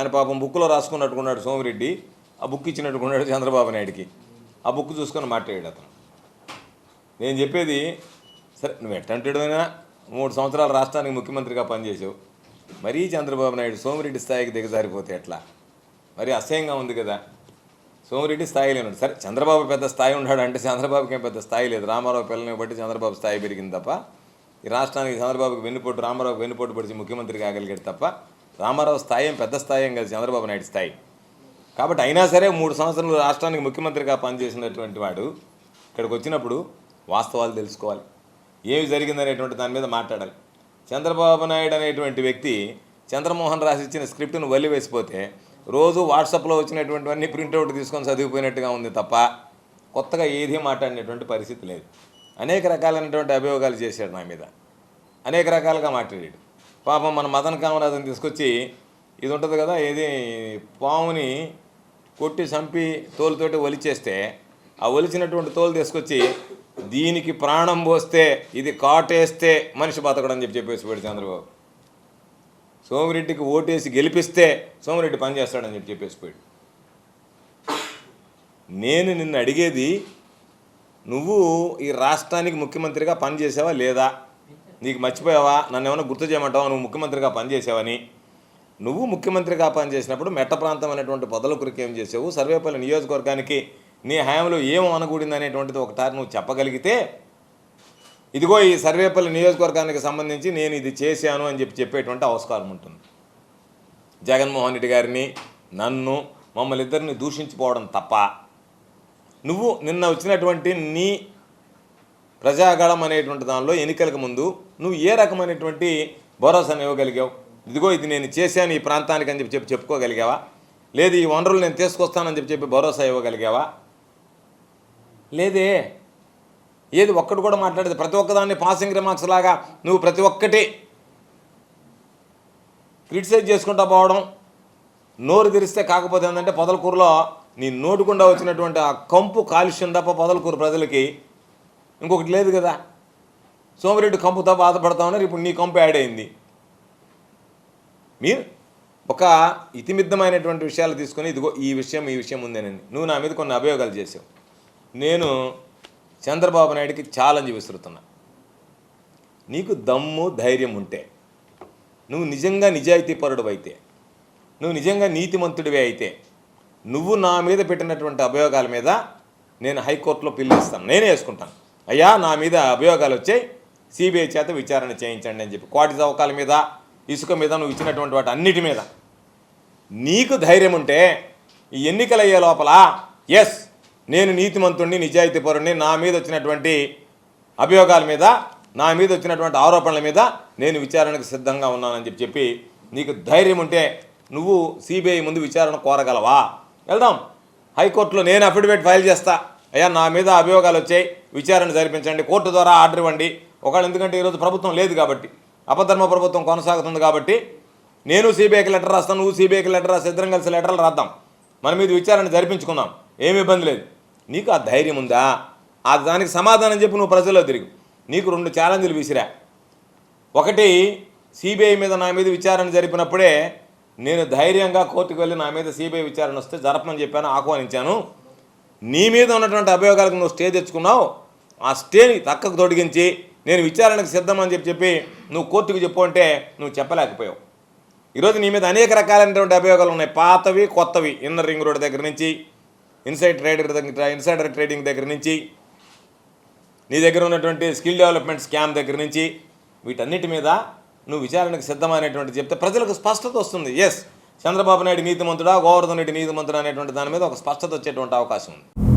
ఆయన పాపం బుక్లో రాసుకున్నట్టుకున్నాడు సోమిరెడ్డి ఆ బుక్ ఇచ్చినట్టుకున్నాడు చంద్రబాబు నాయుడికి. ఆ బుక్ చూసుకొని మాట్లాడాడు అతను. నేను చెప్పేది సరే నువ్వు ఎట్టంటాడైనా మూడు సంవత్సరాలు రాష్ట్రానికి ముఖ్యమంత్రిగా పనిచేసావు. మరీ చంద్రబాబు నాయుడు సోమిరెడ్డి స్థాయికి దిగజారిపోతే ఎట్లా? మరీ అసహ్యంగా ఉంది కదా. సోమిరెడ్డి స్థాయి లేనుడు. సరే చంద్రబాబు పెద్ద స్థాయి ఉన్నాడు అంటే చంద్రబాబుకి ఏం పెద్ద స్థాయి లేదు. రామారావు పిల్లని బట్టి చంద్రబాబు స్థాయి పెరిగింది తప్ప ఈ రాష్ట్రానికి చంద్రబాబుకి వెన్నుపోటు రామారావుకి వెన్నుపోటు పడిచి ముఖ్యమంత్రి కాగలిగాడు తప్ప రామారావు స్థాయి ఏం పెద్ద స్థాయి ఏం కాదు చంద్రబాబు నాయుడు స్థాయి. కాబట్టి అయినా సరే మూడు సంవత్సరాలు రాష్ట్రానికి ముఖ్యమంత్రిగా పనిచేసినటువంటి వాడు ఇక్కడికి వచ్చినప్పుడు వాస్తవాలు తెలుసుకోవాలి. ఏమి జరిగిందనేటువంటి దాని మీద మాట్లాడాలి. చంద్రబాబు నాయుడు అనేటువంటి వ్యక్తి చంద్రమోహన్ రాసి ఇచ్చిన స్క్రిప్ట్ను వల్లి వేసిపోతే రోజు వాట్సాప్లో వచ్చినటువంటివన్నీ ప్రింట్అవుట్ తీసుకొని చదివిపోయినట్టుగా ఉంది తప్ప కొత్తగా ఏది మాట్లాడినటువంటి పరిస్థితి లేదు. అనేక రకాలైనటువంటి అభియోగాలు చేశాడు నా మీద. అనేక రకాలుగా మాట్లాడాడు. పాపం మన మదన్ కామరాజుని తీసుకొచ్చి ఇది ఉంటుంది కదా ఏది పాముని కొట్టి చంపి తోలుతోటి ఒలిచేస్తే ఆ ఒలిచినటువంటి తోలు తీసుకొచ్చి దీనికి ప్రాణం పోస్తే ఇది కాటేస్తే మనిషి బతకడని చెప్పి చెప్పేసి పోయాడు చంద్రబాబు. సోమిరెడ్డికి ఓటేసి గెలిపిస్తే సోమిరెడ్డి పనిచేస్తాడని చెప్పి చెప్పేసి పోయాడు నేను నిన్ను అడిగేది నువ్వు ఈ రాష్ట్రానికి ముఖ్యమంత్రిగా పనిచేసావా లేదా? నీకు మర్చిపోయావా? నన్ను ఏమైనా గుర్తు చేయమంటావా? నువ్వు ముఖ్యమంత్రిగా పనిచేసావని. నువ్వు ముఖ్యమంత్రిగా పనిచేసినప్పుడు మెట్ట ప్రాంతం అనేటువంటి పొదలకురికి ఏం చేసావు? సర్వేపల్లి నియోజకవర్గానికి నీ హయాంలో ఏం అనకూడింది అనేటువంటిది ఒకటారి నువ్వు చెప్పగలిగితే ఇదిగో ఈ సర్వేపల్లి నియోజకవర్గానికి సంబంధించి నేను ఇది చేశాను అని చెప్పి చెప్పేటువంటి అవస్కారం ఉంటుంది. జగన్మోహన్ రెడ్డి గారిని నన్ను మమ్మల్ని ఇద్దరిని దూషించిపోవడం తప్ప. నువ్వు నిన్న వచ్చినటువంటి నీ ప్రజాగళం అనేటువంటి దానిలో ఎన్నికలకు ముందు నువ్వు ఏ రకమైనటువంటి భరోసాను ఇవ్వగలిగావు? ఇదిగో ఇది నేను చేశాను ఈ ప్రాంతానికి అని చెప్పి చెప్పి చెప్పుకోగలిగావా? లేదు ఈ వనరులు నేను తీసుకొస్తానని చెప్పి చెప్పి భరోసా ఇవ్వగలిగావా? లేదే. ఏది ఒక్కటి కూడా మాట్లాడేది ప్రతి ఒక్కదాన్ని పాసింగ్ రిమార్క్స్ లాగా నువ్వు ప్రతి ఒక్కటి క్రిటిసైజ్ చేసుకుంటా పోవడం నోరు తెరిస్తే కాకపోతే ఏంటంటే పొదలకూరులో నీ నోటుకుండా వచ్చినటువంటి ఆ కంపు కాలుష్యం తప్ప పొదలకూరు ప్రజలకి ఇంకొకటి లేదు కదా. సోమిరెడ్డి కంపుతో బాధపడతా ఉన్నారు ఇప్పుడు నీ కంపు యాడ్ అయింది. మీరు ఒక ఇతిమిద్దమైనటువంటి విషయాలు తీసుకొని ఇదిగో ఈ విషయం ఈ విషయం ఉందేనండి నువ్వు నా మీద కొన్ని అభియోగాలు చేసావు నేను చంద్రబాబు నాయుడికి ఛాలెంజ్ విసురుతున్నా. నీకు దమ్ము ధైర్యం ఉంటే నువ్వు నిజంగా నిజాయితీపరుడు అయితే నువ్వు నిజంగా నీతిమంతుడివే అయితే నువ్వు నా మీద పెట్టినటువంటి అభియోగాల మీద నేను హైకోర్టులో పిల్లిస్తాను. నేనే వేసుకుంటాను. అయ్యా నా మీద అభియోగాలు వచ్చాయి. సిబిఐ చేత విచారణ చేయించండి అని చెప్పి. కోటి చౌకాల మీద ఇసుక మీద నువ్వు ఇచ్చినటువంటి వాటి అన్నిటి మీద. నీకు ధైర్యం ఉంటే ఈ ఎన్నికలు అయ్యే లోపల ఎస్ నేను నీతిమంతుణ్ణి నిజాయితీపరుణ్ణి నా మీద వచ్చినటువంటి అభియోగాల మీద నా మీద వచ్చినటువంటి ఆరోపణల మీద నేను విచారణకు సిద్ధంగా ఉన్నానని చెప్పి చెప్పి నీకు ధైర్యం ఉంటే నువ్వు సిబిఐ ముందు విచారణ కోరగలవా? వెళ్దాం. హైకోర్టులో నేను అఫిడవిట్ ఫైల్ చేస్తా. అయ్యా నా మీద అభియోగాలు వచ్చాయి విచారణ జరిపించండి కోర్టు ద్వారా ఆర్డర్ ఇవ్వండి. ఒకవేళ ఎందుకంటే ఈరోజు ప్రభుత్వం లేదు కాబట్టి అపధర్మ ప్రభుత్వం కొనసాగుతుంది కాబట్టి నేను సిబిఐకి లెటర్ రాస్తాను నువ్వు సిబిఐకి లెటర్ రాసి ఇద్దరం కలిసి లెటర్లు రాద్దాం. మన మీద విచారణ జరిపించుకుందాం. ఏమి ఇబ్బంది లేదు. నీకు ఆ ధైర్యం ఉందా? ఆ దానికి సమాధానం చెప్పి నువ్వు ప్రజల్లో తిరిగి. నీకు రెండు ఛాలెంజ్లు విసిరా. ఒకటి సిబిఐ మీద నా మీద విచారణ జరిపినప్పుడే నేను ధైర్యంగా కోర్టుకు వెళ్ళి నా మీద సిబిఐ విచారణ వస్తే జరపమని చెప్పాను ఆహ్వానించాను. నీ మీద ఉన్నటువంటి అభియోగాలకు నువ్వు స్టే తెచ్చుకున్నావు ఆ స్టేని తక్కకు తొడిగించి నేను విచారణకు సిద్ధమని చెప్పి చెప్పి నువ్వు కోర్టుకు చెప్పు అంటే నువ్వు చెప్పలేకపోయావు. ఈరోజు నీ మీద అనేక రకాలైనటువంటి అభియోగాలు ఉన్నాయి. పాతవి కొత్తవి. ఇన్నర్ రింగ్ రోడ్ దగ్గర నుంచి ఇన్సైడ్ ట్రేడర్ దగ్గర ఇన్సైడర్ ట్రేడింగ్ దగ్గర నుంచి నీ దగ్గర ఉన్నటువంటి స్కిల్ డెవలప్మెంట్ స్కామ్ దగ్గర నుంచి వీటన్నిటి మీద నువ్వు విచారణకు సిద్ధమైనటువంటి చెప్తే ప్రజలకు స్పష్టత వస్తుంది. ఎస్ చంద్రబాబు నాయుడు నీతిమంతుడా గోవర్ధన్ రెడ్డి నీతిమంతుడా అనేటువంటి దాని మీద ఒక స్పష్టత వచ్చేటువంటి అవకాశం ఉంది.